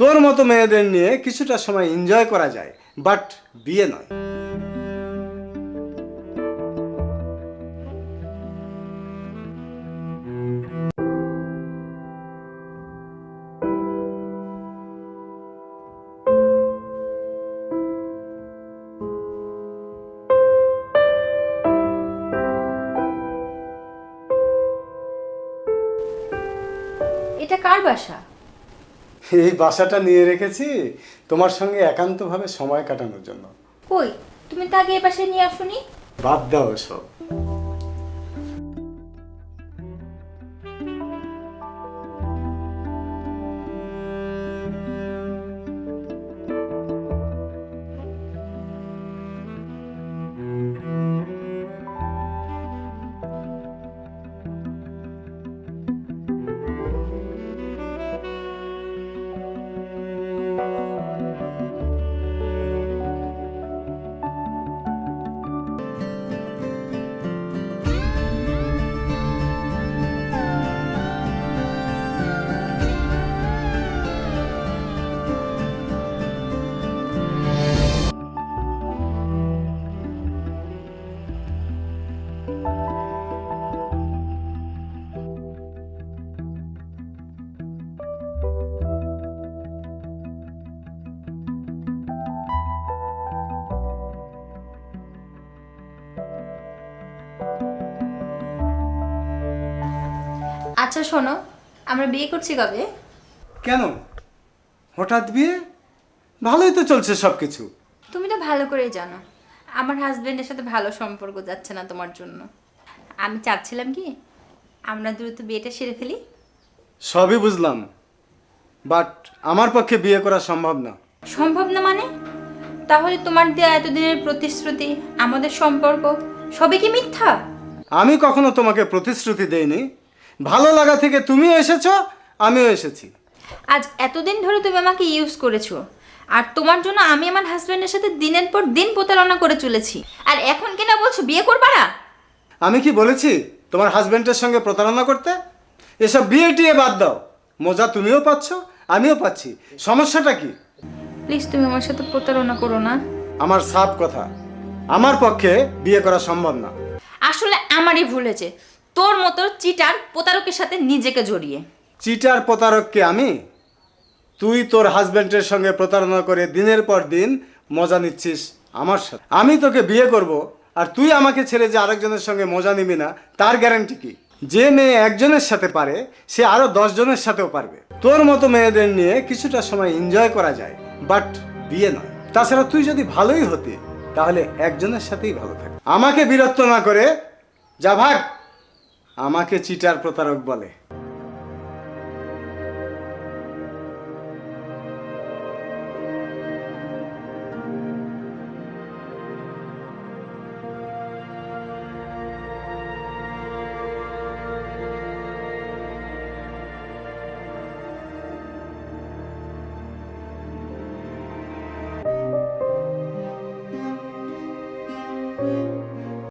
তোর মতো মেয়েদের নিয়ে কিছুটা সময় এনজয় করা যায় বাট বিয়ে নয়। এটা কার বাসা? এই বাসাটা নিয়ে রেখেছি তোমার সঙ্গে একান্তভাবে সময় কাটানোর জন্য। কই? তুমি তাকে আগে এ বাসায় নিয়ে আসুনি? বাদ দাও সব আচ্ছা শোনো আমরা বিয়ে করছি কবে? কেন? হঠাৎ বিয়ে? ভালোই তো চলছে সব কিছু তুমি তো ভালো করেই জানো আমার হাজবেন্ডের সাথে ভালো সম্পর্ক যাচ্ছে না তোমার জন্য। আমি চাচ্ছিলাম কি আমরা দ্রুত বিয়েটা সেরে ফেলি? সবই বুঝলাম বাট আমার পক্ষে বিয়ে করা সম্ভব না। সম্ভব না মানে? তাহলে তোমার দেওয়া এতদিনের প্রতিশ্রুতি আমাদের সম্পর্ক সবই কি মিথ্যা? আমি কখনো তোমাকে প্রতিশ্রুতি দেইনি ভালো লাগা থেকে তুমিও এসেছ আমিও এসেছি। আজ এতদিন ধরে তুমি আমাকে ইউজ করেছ। আর তোমার জন্য আমি আমার হাজবেন্ডের সাথে দিনের পর দিন প্রতারণা করে চলেছি। আর এখন কিনা বলছো বিয়ে করবা না? আমি কি বলেছি তোমার হাজবেন্ডের সঙ্গে প্রতারণা করতে? এসব বিয়ে টিয়ে বাদ দাও। মজা তুমিও পাচ্ছ আমিও পাচ্ছি। সমস্যাটা কি? প্লিজ তুমি আমার সাথে প্রতারণা করো না। আমার সাফ কথা আমার পক্ষে বিয়ে করা সম্ভব না। আসলে আমারই ভুল হয়েছে। তোর মতো চিটার প্রতারকের সাথে নিজেকে জড়িয়ে। চিটার প্রতারককে আমি? তুই তোর হাজবেন্ডের সঙ্গে প্রতারণা করে দিনের পর দিন মজা নিচ্ছিস আমার সাথে। আমি তোকে বিয়ে করব আর তুই আমাকে ছেড়ে যে আরেকজনের সঙ্গে মজা নিবি না, তার গ্যারান্টি কি? যে মেয়ে একজনের সাথে পারে, সে আরও দশ জনের সাথেও পারবে। তোর মতো মেয়েদের নিয়ে কিছুটা সময় এনজয় করা যায় বাট বিয়ে নয়। তাছাড়া তুই যদি ভালোই হতি, তাহলে একজনের সাথেই ভালো থাক আমাকে বিরক্ত না করে যা ভাগ। আমাকে চিটার প্রতারক বলে।